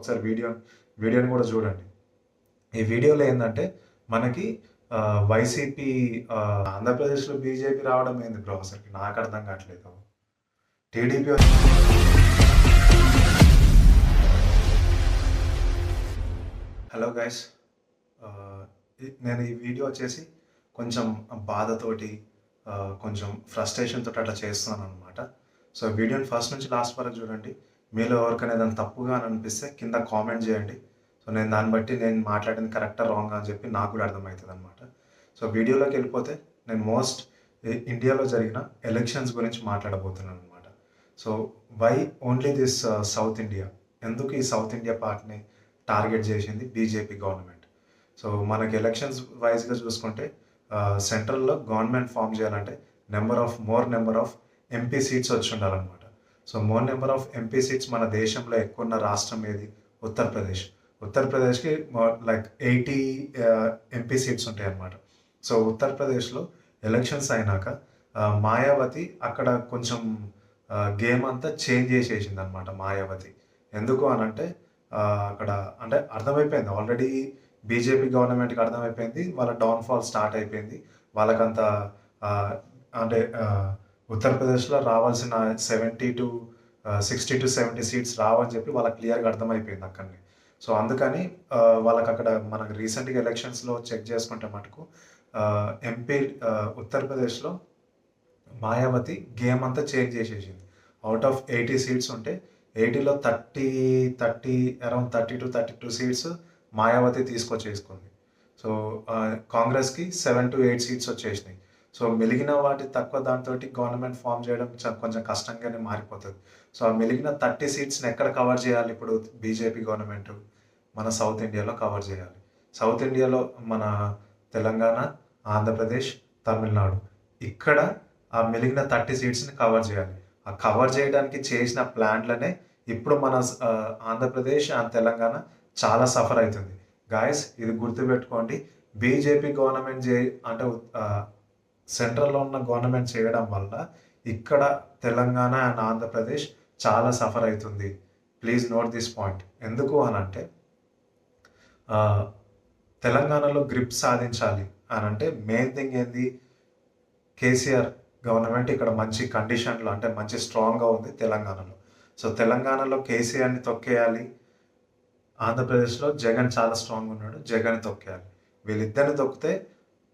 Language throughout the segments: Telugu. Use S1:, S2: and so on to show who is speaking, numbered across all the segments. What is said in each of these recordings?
S1: ఒకసారి వీడియో వీడియోని కూడా చూడండి. ఈ వీడియోలో ఏంటంటే మనకి వైసీపీ ఆంధ్రప్రదేశ్లో బీజేపీ రావడం ఏంది ప్రొఫెసర్కి నాకు అర్థం కావట్లేదు. TDP hello guys. నేను ఈ వీడియో వచ్చేసి కొంచెం బాధతోటి కొంచెం ఫ్రస్ట్రేషన్తో అట్లా చేస్తున్నాను అనమాట సో వీడియోని ఫస్ట్ నుంచి లాస్ట్ వరకు చూడండి. మీలో ఎవరికైనా ఏదైనా తప్పుగా అని అనిపిస్తే కింద కామెంట్ చేయండి. సో నేను దాన్ని బట్టి నేను మాట్లాడింది కరెక్టా రాంగ్ అని చెప్పి నాకు కూడా అర్థమవుతుంది అనమాట సో వీడియోలోకి వెళ్ళిపోతే నేను మోస్ట్ ఇండియాలో జరిగిన ఎలక్షన్స్ గురించి మాట్లాడబోతున్నాను అనమాట so why only this South India? ఎందుకు ఈ సౌత్ ఇండియా పార్ట్ని టార్గెట్ చేసింది బీజేపీ గవర్నమెంట్? సో మనకి ఎలక్షన్స్ వైజ్గా చూసుకుంటే సెంట్రల్లో గవర్నమెంట్ ఫామ్ చేయాలంటే number of more number of MP seats వచ్చి ఉండాలన్నమాట. So more number of MP seats మన దేశంలో ఎక్కువ ఉన్న రాష్ట్రం ఏది? ఉత్తరప్రదేశ్. ఉత్తరప్రదేశ్కి లైక్ ఎయిటీ ఎంపీ సీట్స్ ఉంటాయి అన్నమాట సో ఉత్తరప్రదేశ్లో ఎలక్షన్స్ అయినాక uh, మాయావతి అక్కడ కొంచెం uh, గేమ్ అంతా చేంజ్ చేసేసింది అనమాట మాయావతి. ఎందుకు అని అంటే uh, అక్కడ అంటే అర్థమైపోయింది. ఆల్రెడీ బీజేపీ గవర్నమెంట్కి అర్థమైపోయింది. వాళ్ళ డౌన్ఫాల్ స్టార్ట్ అయిపోయింది. వాళ్ళకంత అంటే ఉత్తరప్రదేశ్లో రావాల్సిన seventy two sixty two seventy seats రావని చెప్పి వాళ్ళకి క్లియర్గా అర్థమైపోయింది అక్కడిని. సో అందుకని వాళ్ళకి అక్కడ మనకు రీసెంట్గా ఎలక్షన్స్లో చెక్ చేసుకుంటే మటుకు ఎంపీ ఉత్తరప్రదేశ్లో మాయావతి గేమ్ అంతా చేంజ్ చేసేసింది. అవుట్ ఆఫ్ ఎయిటీ సీట్స్ ఉంటే ఎయిటీలో thirty thirty around thirty to thirty two seats Mayawati తీసుకొచ్చేసుకుంది. So కాంగ్రెస్కి సెవెన్ టు ఎయిట్ సీట్స్ వచ్చేసినాయి. సో మెలిగిన వాటి తక్కువ దాంతో గవర్నమెంట్ ఫామ్ చేయడం కొంచెం కష్టంగానే మారిపోతుంది. సో ఆ మెలిగిన థర్టీ సీట్స్ని ఎక్కడ కవర్ చేయాలి? ఇప్పుడు బీజేపీ గవర్నమెంట్ మన సౌత్ ఇండియాలో కవర్ చేయాలి. సౌత్ ఇండియాలో మన తెలంగాణ ఆంధ్రప్రదేశ్ తమిళనాడు. ఇక్కడ ఆ మెలిగిన థర్టీ సీట్స్ని కవర్ చేయాలి. ఆ కవర్ చేయడానికి చేసిన ప్లాన్లనే ఇప్పుడు మన ఆంధ్రప్రదేశ్ అండ్ తెలంగాణ చాలా సఫర్ అవుతుంది గాయస్ ఇది గుర్తుపెట్టుకోండి. బీజేపీ గవర్నమెంట్ చే అంటే సెంట్రల్లో ఉన్న గవర్నమెంట్ చేయడం వల్ల ఇక్కడ తెలంగాణ అండ్ ఆంధ్రప్రదేశ్ చాలా సఫర్ అవుతుంది. ప్లీజ్ నోట్ దిస్ పాయింట్ ఎందుకు అని అంటే తెలంగాణలో గ్రిప్ సాధించాలి అని అంటే మెయిన్ థింగ్ ఏంది? కేసీఆర్ గవర్నమెంట్ ఇక్కడ మంచి కండిషన్లో అంటే మంచి స్ట్రాంగ్గా ఉంది తెలంగాణలో. సో తెలంగాణలో కేసీఆర్ని తొక్కేయాలి. ఆంధ్రప్రదేశ్లో జగన్ చాలా స్ట్రాంగ్ ఉన్నాడు. జగన్ తొక్కేయాలి. వీళ్ళిద్దరిని తొక్కితే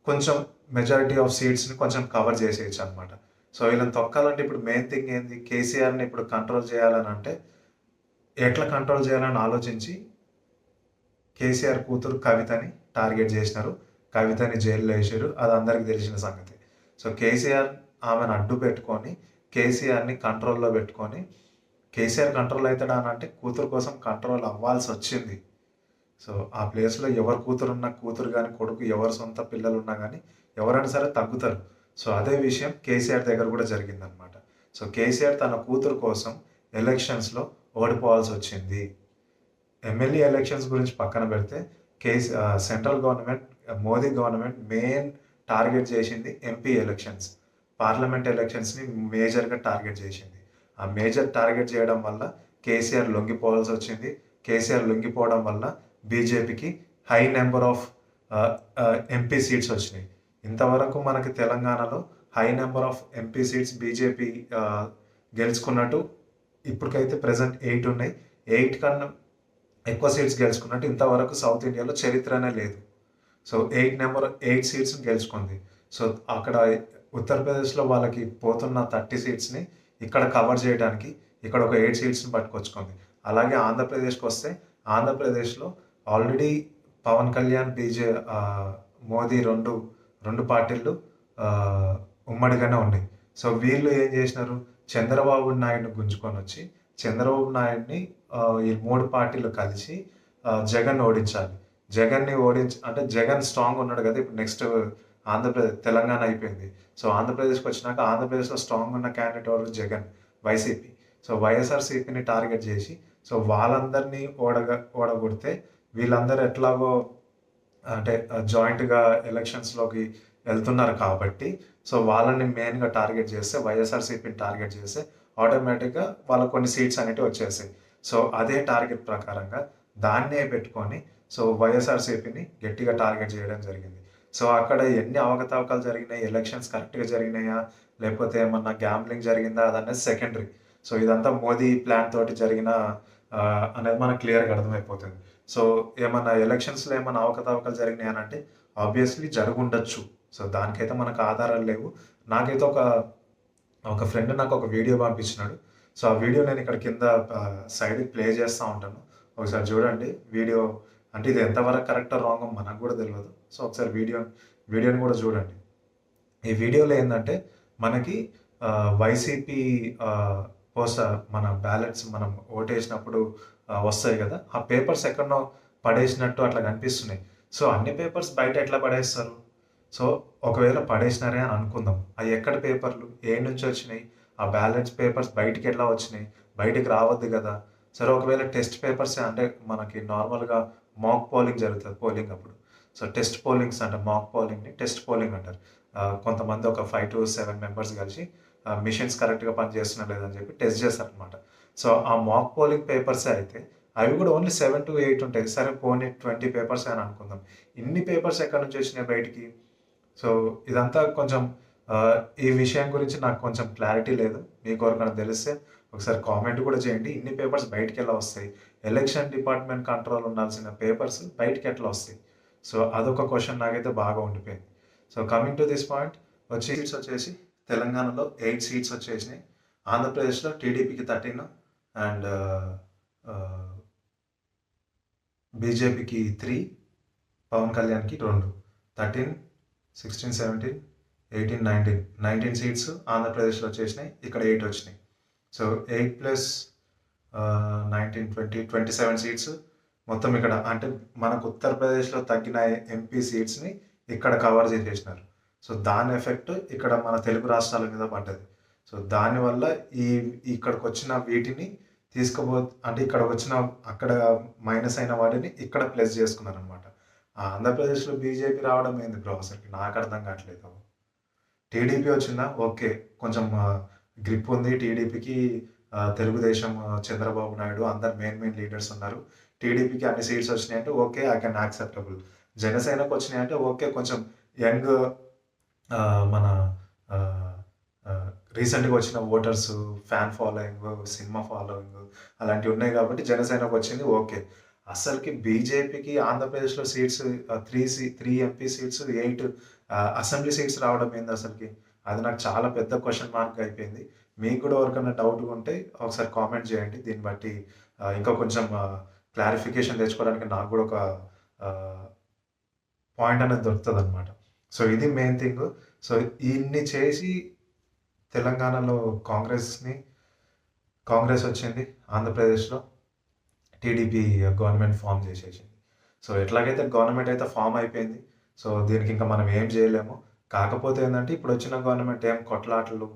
S1: కొంచెం మెజారిటీ ఆఫ్ సీట్స్ని కొంచెం కవర్ చేసేయచ్చు అనమాట సో వీళ్ళని తొక్కాలంటే ఇప్పుడు మెయిన్ థింగ్ ఏంది? కేసీఆర్ని ఇప్పుడు కంట్రోల్ చేయాలని అంటే ఎట్లా కంట్రోల్ చేయాలని ఆలోచించి కేసీఆర్ కూతురు కవితని టార్గెట్ చేసినారు. కవితని జైల్లో వేసారు. అది అందరికీ తెలిసిన సంగతి. సో కేసీఆర్ ఆమెను అడ్డు పెట్టుకొని కేసీఆర్ని కంట్రోల్లో పెట్టుకొని కేసీఆర్ కంట్రోల్ అవుతాడా అని అంటే కూతురు కోసం కంట్రోల్ అవ్వాల్సి వచ్చింది. సో ఆ ప్లేస్లో ఎవరు కూతురు ఉన్న కూతురు కానీ కొడుకు ఎవరు సొంత పిల్లలు ఉన్నా కానీ ఎవరైనా సరే తగ్గుతారు. సో అదే విషయం కేసీఆర్ దగ్గర కూడా జరిగిందనమాట సో కేసీఆర్ తన కూతురు కోసం ఎలక్షన్స్లో ఓడిపోవాల్సి వచ్చింది. ఎమ్మెల్యే ఎలక్షన్స్ గురించి పక్కన పెడితే KC central government Modi government main target చేసింది ఎంపీ ఎలక్షన్స్ పార్లమెంట్ ఎలక్షన్స్ని మేజర్గా టార్గెట్ చేసింది. ఆ మేజర్ టార్గెట్ చేయడం వల్ల కేసీఆర్ లొంగిపోవాల్సి వచ్చింది. కేసీఆర్ లొంగిపోవడం వల్ల బీజేపీకి high number of MP seats వచ్చినాయి. ఇంతవరకు మనకి తెలంగాణలో high number of MP seats BJP గెలుచుకున్నట్టు ఇప్పటికైతే ప్రజెంట్ ఎయిట్ ఉన్నాయి. ఎయిట్ కన్నా ఎక్కువ సీట్స్ గెలుచుకున్నట్టు ఇంతవరకు సౌత్ ఇండియాలో చరిత్రనే లేదు. So eight number eight seats గెలుచుకుంది. సో అక్కడ ఉత్తరప్రదేశ్లో వాళ్ళకి పోతున్న థర్టీ సీట్స్ని ఇక్కడ కవర్ చేయడానికి ఇక్కడ ఒక ఎయిట్ సీట్స్ని పట్టుకొచ్చుకుంది. అలాగే ఆంధ్రప్రదేశ్కి వస్తే ఆంధ్రప్రదేశ్లో already Pawan Kalyan B J Modi రెండు రెండు పార్టీలు ఉమ్మడిగానే ఉన్నాయి. సో వీళ్ళు ఏం చేసినారు? చంద్రబాబు నాయుడుని గుంజుకొని వచ్చి చంద్రబాబు నాయుడిని ఈ మూడు పార్టీలు కలిసి జగన్ ఓడించాలి. జగన్ని ఓడించ అంటే జగన్ స్ట్రాంగ్ ఉన్నాడు కదా ఇప్పుడు నెక్స్ట్ ఆంధ్రప్రదేశ్ తెలంగాణ అయిపోయింది. సో ఆంధ్రప్రదేశ్కి వచ్చినాక ఆంధ్రప్రదేశ్లో స్ట్రాంగ్ ఉన్న క్యాండిడేట్ ఎవరు? జగన్ వైసీపీ. సో వైఎస్ఆర్సీపీని టార్గెట్ చేసి సో వాళ్ళందరినీ ఓడగ ఓడగొడితే వీళ్ళందరూ ఎట్లాగో అంటే జాయింట్గా ఎలక్షన్స్లోకి వెళ్తున్నారు కాబట్టి సో వాళ్ళని మెయిన్గా టార్గెట్ చేస్తే వైఎస్ఆర్సీపీని టార్గెట్ చేస్తే ఆటోమేటిక్గా వాళ్ళకు కొన్ని సీట్స్ అనేవి వచ్చేసాయి సో అదే టార్గెట్ ప్రకారంగా దాన్నే పెట్టుకొని సో వైఎస్ఆర్సీపీని గట్టిగా టార్గెట్ చేయడం జరిగింది. సో అక్కడ ఎన్ని అవకతవకలు జరిగినాయి ఎలక్షన్స్ కరెక్ట్గా జరిగినాయా లేకపోతే ఏమన్నా గ్యాంబ్లింగ్ జరిగిందా అదనేది సెకండరీ సో ఇదంతా మోదీ ప్లాన్ తోటి జరిగిన అనేది మనకు క్లియర్గా అర్థమైపోతుంది. సో ఏమన్నా ఎలక్షన్స్లో ఏమైనా అవకతవకలు జరిగినాయి అని అంటే ఆబ్వియస్లీ జరుగుండొచ్చు. సో దానికైతే మనకు ఆధారాలు లేవు. నాకైతే ఒక ఒక ఫ్రెండ్ నాకు ఒక వీడియో పంపించినాడు. సో ఆ వీడియో నేను ఇక్కడ కింద సైడ్ ప్లే చేస్తూ ఉంటాను. ఒకసారి చూడండి వీడియో అంటే ఇది ఎంతవరకు కరెక్టో రాంగో మనకు కూడా తెలియదు సో ఒకసారి వీడియో వీడియోని కూడా చూడండి. ఈ వీడియోలో ఏంటంటే మనకి వైసీపీ పోస్ట్ మన బ్యాలెట్స్ మనం ఓటేసినప్పుడు వస్తాయి కదా. ఆ పేపర్స్ ఎక్కడనో పడేసినట్టు అట్లా కనిపిస్తున్నాయి. సో అన్ని పేపర్స్ బయట ఎట్లా పడేస్తారు? సో ఒకవేళ పడేసినారే అని అనుకుందాం. అవి ఎక్కడ పేపర్లు? ఏ నుంచి వచ్చినాయి? ఆ బ్యాలెన్స్ పేపర్స్ బయటికి ఎట్లా వచ్చినాయి? బయటికి రావద్దు కదా. సరే ఒకవేళ టెస్ట్ పేపర్స్ అంటే మనకి నార్మల్గా మాక్ పోలింగ్ జరుగుతుంది పోలింగ్ అప్పుడు. సో టెస్ట్ పోలింగ్స్ అంటే మాక్ పోలింగ్ని టెస్ట్ పోలింగ్ అంటారు. కొంతమంది ఒక ఫైవ్ టు సెవెన్ మెంబర్స్ కలిసి మిషన్స్ కరెక్ట్గా పనిచేస్తున్నా లేదని చెప్పి టెస్ట్ చేస్తారనమాట సో ఆ మాక్ పోలింగ్ పేపర్సే అయితే అవి కూడా ఓన్లీ సెవెన్ టు ఎయిట్ ఉంటాయి. సరే పోనీ ట్వంటీ పేపర్స్ అని అనుకుందాం. ఇన్ని పేపర్స్ ఎక్కడి నుంచి వచ్చినాయి బయటికి? సో ఇదంతా కొంచెం ఈ విషయం గురించి నాకు కొంచెం క్లారిటీ లేదు. మీకు ఎవరికైనా తెలిస్తే ఒకసారి కామెంట్ కూడా చేయండి. ఇన్ని పేపర్స్ బయటికి ఎలా వస్తాయి? ఎలక్షన్ డిపార్ట్మెంట్ కంట్రోల్ ఉండాల్సిన పేపర్స్ బయటికి ఎట్లా వస్తాయి? సో అదొక క్వశ్చన్ నాకైతే బాగా ఉండిపోయింది. So coming to this point వచ్చి సీట్స్ వచ్చేసి తెలంగాణలో ఎయిట్ సీట్స్ వచ్చేసినాయి. ఆంధ్రప్రదేశ్లో టీడీపీకి థర్టీన్ అండ్ బీజేపీకి త్రీ పవన్ కళ్యాణ్కి రెండు. Thirteen sixteen seventeen eighteen nineteen. Nineteen seats ఆంధ్రప్రదేశ్లో వచ్చేసినాయి ఇక్కడ ఎయిట్ వచ్చినాయి. So eight plus nineteen twenty twenty seven seats మొత్తం ఇక్కడ. అంటే మనకు ఉత్తరప్రదేశ్లో తగ్గిన ఎంపీ సీట్స్ని ఇక్కడ కవర్ చేసేసినారు. సో దాని ఎఫెక్ట్ ఇక్కడ మన తెలుగు రాష్ట్రాల మీద పడ్డది. సో దానివల్ల ఈ ఇక్కడికి వచ్చిన వీటిని తీసుకోబో అంటే ఇక్కడ వచ్చిన అక్కడ మైనస్ అయిన వాటిని ఇక్కడ ప్లస్ చేసుకున్నారనమాట ఆంధ్రప్రదేశ్లో బీజేపీ రావడం ఏంది బ్రో నాకు అర్థం కావట్లేదు. టీడీపీ వచ్చిందా? ఓకే. కొంచెం గ్రిప్ ఉంది టీడీపీకి తెలుగుదేశం చంద్రబాబు నాయుడు అందరు మెయిన్ మెయిన్ లీడర్స్ ఉన్నారు. టీడీపీకి అన్ని సీట్స్ వచ్చినాయి అంటే ఓకే ఐ కెన్ యాక్సెప్టబుల్ జనసేనకు వచ్చినాయి అంటే ఓకే కొంచెం యంగ్ మన రీసెంట్గా వచ్చిన voters fan following cinema following అలాంటివి ఉన్నాయి కాబట్టి జనసేనకు వచ్చింది ఓకే అసలుకి బీజేపీకి ఆంధ్రప్రదేశ్లో seats three C three MP seats eight assembly seats రావడం ఏంది అసలుకి? అది నాకు చాలా పెద్ద క్వశ్చన్ మార్క్ అయిపోయింది. మీకు కూడా ఎవరికైనా డౌట్ ఉంటే ఒకసారి కామెంట్ చేయండి. దీన్ని బట్టి ఇంకా కొంచెం క్లారిఫికేషన్ తెచ్చుకోవడానికి నాకు కూడా ఒక పాయింట్ అనేది దొరుకుతుంది అనమాట సో ఇది మెయిన్ థింగ్ సో ఇన్ని చేసి తెలంగాణలో కాంగ్రెస్ని కాంగ్రెస్ వచ్చింది ఆంధ్రప్రదేశ్లో టీడీపీ గవర్నమెంట్ ఫామ్ చేసేసింది. సో ఎట్లాగైతే గవర్నమెంట్ అయితే ఫామ్ అయిపోయింది సో దీనికి ఇంకా మనం ఏం చేయలేము. కాకపోతే ఏంటంటే ఇప్పుడు వచ్చిన గవర్నమెంట్ ఏం కొట్లాటలు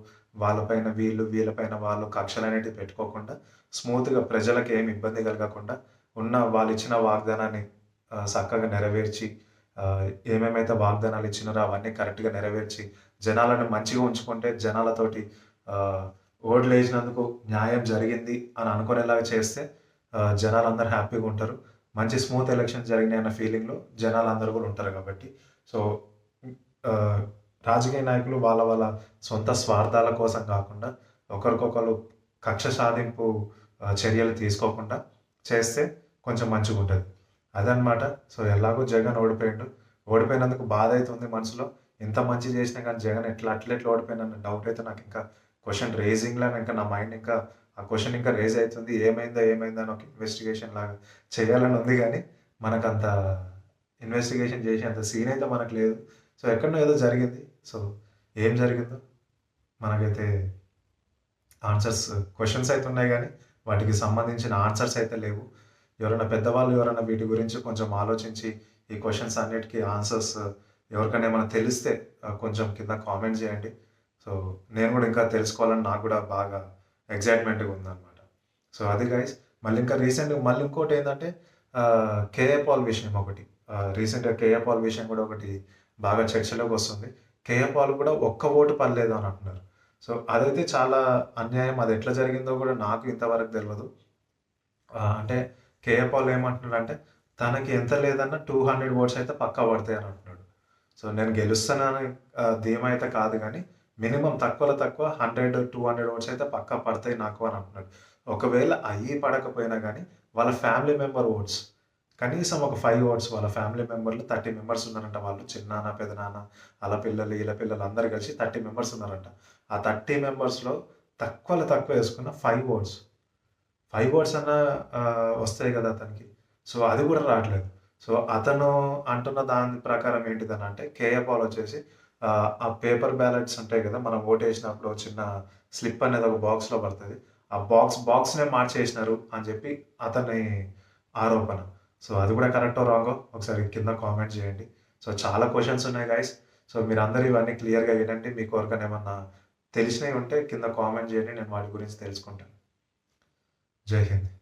S1: వాళ్ళపైన వీళ్ళు వీళ్ళపైన వాళ్ళు కక్షలు అనేటివి పెట్టుకోకుండా స్మూత్గా ప్రజలకు ఏం ఇబ్బంది కలగకుండా ఉన్న వాళ్ళు ఇచ్చిన వాగ్దానాన్ని చక్కగా నెరవేర్చి ఏమేమైతే వాగ్దానాలు ఇచ్చినారో అవన్నీ కరెక్ట్గా నెరవేర్చి జనాలను మంచిగా ఉంచుకుంటే జనాలతోటి ఓట్లు వేసినందుకు న్యాయం జరిగింది అని అనుకునేలాగా చేస్తే జనాలందరూ హ్యాపీగా ఉంటారు. మంచి స్మూత్ ఎలక్షన్ జరిగినాయి అన్న ఫీలింగ్లో జనాలు అందరూ కూడా ఉంటారు కాబట్టి. సో రాజకీయ నాయకులు వాళ్ళ వాళ్ళ సొంత స్వార్థాల కోసం కాకుండా ఒకరికొకరు కక్ష సాధింపు చర్యలు తీసుకోకుండా చేస్తే కొంచెం మంచిగా ఉంటుంది అదనమాట సో ఎలాగో జగన్ ఓడిపోయిండు. ఓడిపోయినందుకు బాధ అవుతుంది మనసులో. ఇంత మంచి చేసినా కానీ జగన్ ఎట్లా అట్లెట్లా ఓడిపోయిన డౌట్ అయితే నాకు ఇంకా క్వశ్చన్ రేజింగ్లో ఇంకా నా మైండ్ ఇంకా ఆ క్వశ్చన్ ఇంకా రేజ్ అవుతుంది. ఏమైందో ఏమైందా అని ఒక ఇన్వెస్టిగేషన్ లాగా చేయాలని ఉంది కానీ మనకు అంత ఇన్వెస్టిగేషన్ చేసేంత సీన్ అయితే మనకు లేదు. సో ఎక్కడో ఏదో జరిగింది. సో ఏం జరిగిందో మనకైతే ఆన్సర్స్ క్వశ్చన్స్ అయితే ఉన్నాయి కానీ వాటికి సంబంధించిన ఆన్సర్స్ అయితే లేవు. ఎవరైనా పెద్దవాళ్ళు ఎవరైనా వీటి గురించి కొంచెం ఆలోచించి ఈ క్వశ్చన్స్ అన్నిటికీ ఆన్సర్స్ uh, ఎవరికైనా ఏమైనా తెలిస్తే uh, కొంచెం కింద కామెంట్ చేయండి. సో నేను కూడా ఇంకా తెలుసుకోవాలని నాకు కూడా బాగా ఎగ్జైట్మెంట్గా ఉందన్నమాట. సో అది గైస్ మళ్ళీ ఇంకా రీసెంట్గా మళ్ళీ ఇంకోటి ఏంటంటే uh, కేఏ పాల్ విషయం ఒకటి. రీసెంట్గా కేఏ పాల్ విషయం కూడా ఒకటి బాగా చర్చలోకి వస్తుంది. కేఏ పాల్ కూడా ఒక్క ఓటు పర్లేదు అని అంటున్నారు. సో అదైతే చాలా అన్యాయం. అది ఎట్లా జరిగిందో కూడా నాకు ఇంతవరకు తెలియదు అంటే కేఏ పాల్ ఏమంటున్నాడంటే తనకి ఎంత లేదన్నా టూ హండ్రెడ్ ఓట్స్ అయితే పక్కా పడతాయి అని అంటున్నాడు. సో నేను గెలుస్తానని ధీమా అయితే కాదు కానీ మినిమం తక్కువలో తక్కువ హండ్రెడ్ టూ హండ్రెడ్ ఓట్స్ అయితే పక్కా పడతాయి నాకు అని అంటున్నాడు. ఒకవేళ అయ్యి పడకపోయినా కానీ వాళ్ళ ఫ్యామిలీ మెంబర్ ఓట్స్ కనీసం ఒక ఫైవ్ ఓట్స్ వాళ్ళ ఫ్యామిలీ మెంబర్లు థర్టీ మెంబర్స్ ఉన్నారంట వాళ్ళు చిన్నాన్న పెదనాన్న అలా పిల్లలు ఇలా పిల్లలు అందరు కలిసి థర్టీ మెంబర్స్ ఉన్నారంట. ఆ థర్టీ మెంబర్స్లో తక్కువలో తక్కువ వేసుకున్న ఫైవ్ ఓట్స్ ఫైవ్ వర్డ్స్ అన్న వస్తాయి కదా అతనికి. సో అది కూడా రావట్లేదు. సో అతను అంటున్న దాని ప్రకారం ఏంటిదని అంటే కేఏ పాల్ వచ్చేసి ఆ, పేపర్ బ్యాలెట్స్ ఉంటాయి కదా మనం ఓట్ వేసినప్పుడు చిన్న స్లిప్ అనేది ఒక బాక్స్లో పడుతుంది. ఆ బాక్స్ బాక్స్నే మార్చేసినారు అని చెప్పి అతని ఆరోపణ. సో అది కూడా కరెక్టో రాంగో ఒకసారి కింద కామెంట్ చేయండి. సో చాలా క్వశ్చన్స్ ఉన్నాయి గైస్ సో మీరు అందరూ ఇవన్నీ క్లియర్గా వినండి. మీకు ఎవరికైనా ఏమన్నా తెలిసినవి ఉంటే కింద కామెంట్ చేయండి. నేను వాటి గురించి తెలుసుకుంటాను. जय हिंद